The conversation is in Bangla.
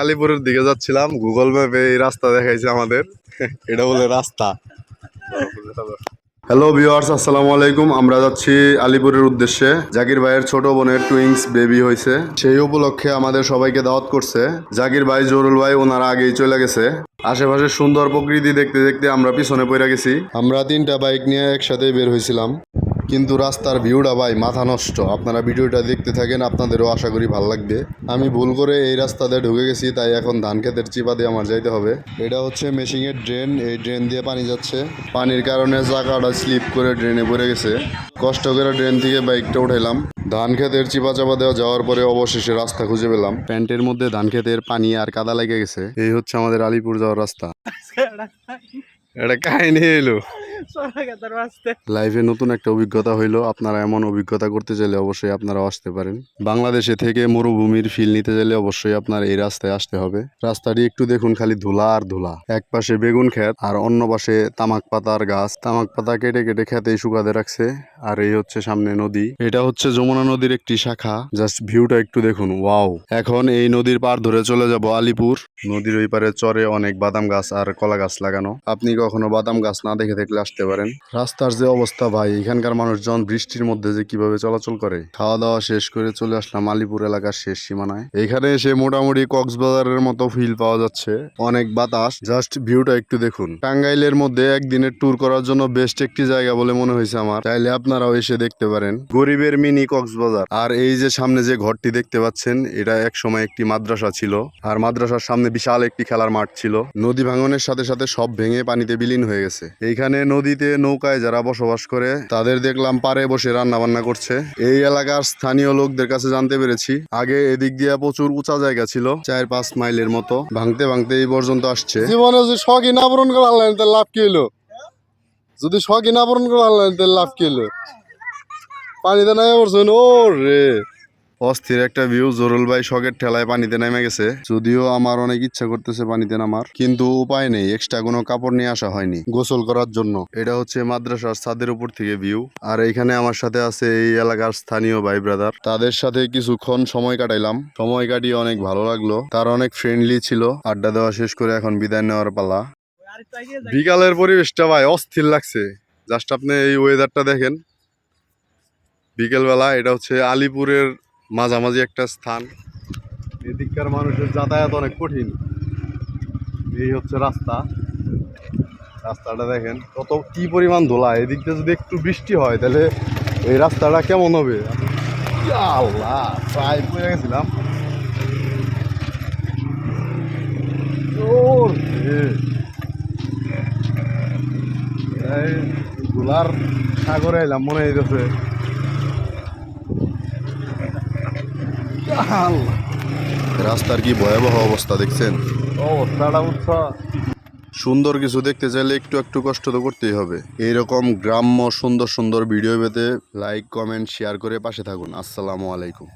আলিপুরের দিকে যাচ্ছিলাম গুগল ম্যাপে এই রাস্তা দেখাইছে আমাদের। এটা বলে রাস্তা। হ্যালো ভিউয়ার্স আসসালামু আলাইকুম। আমরা যাচ্ছি আলিপুরের উদ্দেশ্যে। জাকির ভাইয়ের ছোট বোনের টুইংস বেবি হয়েছে সেই উপলক্ষে আমাদের সবাইকে দাওয়াত করছে। জাকির ভাই জরুল ভাই ওনারা আগেই চলে গেছে। আশেপাশে সুন্দর প্রকৃতি দেখতে দেখতে আমরা পিছনে পড়ে গেছি। আমরা তিনটা বাইক নিয়ে একসাথে বের হয়েছিলাম কিন্তু রাস্তার ভিউটা ভাই মাথা নষ্ট। আপনারা ভিডিওটা দেখতে থাকেন, আপনাদেরও আশা করি ভালো লাগবে। আমি ভুল করে এই রাস্তাতে ঢুকে গেছি, তাই এখন ধান খেতের চিপা দিয়ে আমার যাইতে হবে। এটা হচ্ছে মেশিনের ড্রেন, এই ড্রেন দিয়ে পানি যাচ্ছে। পানির কারণে চাকাটা স্লিপ করে ড্রেনে পড়ে গেছে। কষ্ট করে ড্রেন থেকে বাইকটা উঠাইলাম। ধান খেতের চিপা চাপা দেওয়া যাওয়ার পরে অবশেষে রাস্তা খুঁজে পেলাম। প্যান্টের মধ্যে ধান খেতের পানি আর কাদা লেগে গেছে। এই হচ্ছে আমাদের আলিপুর যাওয়ার রাস্তা। এটা কাহিনী এলো লাইফে নতুন একটা অভিজ্ঞতা হইল। আপনারা এমন অভিজ্ঞতা করতে চাইলে অবশ্যই আপনারাও আসতে পারেন। বাংলাদেশে থেকে মরুভূমির ফিল নিতে চাইলে অবশ্যই আপনার এই রাস্তায় আসতে হবে। রাস্তাটি একটু দেখুন খালি ধুলা আর ধুলা। এক পাশে বেগুন ক্ষেত আর অন্য পাশে তামাক পাতার গাছ। তামাক পাতা কেটে কেটে খেতেই শুকাতে রাখছে। আর এই হচ্ছে সামনে নদী। এটা হচ্ছে যমুনা নদীর একটি শাখা। জাস্ট ভিউটা একটু দেখুন। ওয়াও এখন এই নদীর পার ধরে চলে যাব আলিপুর। নদীর ওই পারে চরে অনেক বাদাম গাছ আর কলা গাছ লাগানো। আপনি কখনো বাদাম গাছ না দেখে থাকলে আসতে পারেন। রাস্তার যে অবস্থা ভাই, এখানকার মানুষজন বৃষ্টির মধ্যে যে কীভাবে চলাচল করে। খাওয়া দাওয়া শেষ করে চলে আসলাম আলিপুর এলাকার শেষ সীমানায়। এখানে এসে মোটামুটি কক্সবাজারের মতো ফিল পাওয়া যাচ্ছে। অনেক বাতাস। জাস্ট ভিউটা একটু দেখুন। টাঙ্গাইলের মধ্যে একদিনের ট্যুর করার জন্য বেস্ট একটি জায়গা বলে মনে হয়েছে আমার। চাইলে আপনারাও এসে দেখতে পারেন। গরিবের মিনি কক্সবাজার। আর এই যে সামনে যে ঘরটি দেখতে পাচ্ছেন, এটা এক সময় একটি মাদ্রাসা ছিল। আর মাদ্রাসার সামনে বিশাল একটি খেলার মাঠ ছিল। নদী ভাঙনের সাথে সাথে সব ভেঙে পানিতে বিলীন হয়ে গেছে। এইখানে নদীতে নৌকায় যারা বসবাস করে, তাদের দেখলাম পারে বসে রান্না বান্না করছে। এই এলাকার স্থানীয় লোকদের কাছে জানতে পেরেছি, আগে এদিক দিয়ে প্রচুর উঁচা জায়গা ছিল, চার পাঁচ মাইলের মতো। ভাঙতে ভাঙতে এই পর্যন্ত আসছে। জীবনে যদি শখই না পূরণ করে তাহলে লাভ কি হলো? যদি শখই না পূরণ করে তাহলে লাভ কি হলো? পানিতে নাই ও রে অস্থির একটা ভিউ জরুল ভাই শখের ঠেলায় পানিতে নেমে গেছে। যদিও আমার অনেক ইচ্ছা করতেছে পানিতে নামার, কিন্তু উপায় নেই এক্সট্রা কোনো কাপড় নিয়ে আসা হয়নি, গোসল করার জন্য। এটা হচ্ছে মাদ্রাসার ছাদের উপর থেকে ভিউ আর এইখানে আমার সাথে আছে এই এলাকার স্থানীয় ভাই ব্রাদার তাদের সাথে কিছুক্ষণ সময় কাটাইলাম। সময় কাটিয়ে অনেক ভালো লাগল। তার অনেক ফ্রেন্ডলি ছিল। আড্ডা দেওয়া শেষ করে এখন বিদায় নেওয়ার পালা। বিকালের পরিবেশটা ভাই অস্থির লাগছে। জাস্ট আপনি এই ওয়েদারটা দেখেন। বিকেলবেলা এটা হচ্ছে আলিপুরের মাঝামাঝি একটা স্থান। এদিককার মানুষের যাতায়াত অনেক কঠিন। এই হচ্ছে রাস্তা। রাস্তাটা দেখেন কত, কি পরিমাণ ধোলা। এদিকটা যদি একটু বৃষ্টি হয়, তাহলে এই রাস্তাটা কেমন হবে? আল্লাহ, প্রায় পড়ে গেছিলাম। ধুলার সাগরে এলাম মনে হইতেছে। রাস্তার কি ভয়াবহ অবস্থা দেখছেন? অবস্থাটা উৎসা। সুন্দর কিছু দেখতে চাইলে একটু একটু কষ্ট তো করতেই হবে। এইরকম গ্রাম্য সুন্দর সুন্দর ভিডিও পেতে লাইক কমেন্ট শেয়ার করে পাশে থাকুন। আসসালামু আলাইকুম।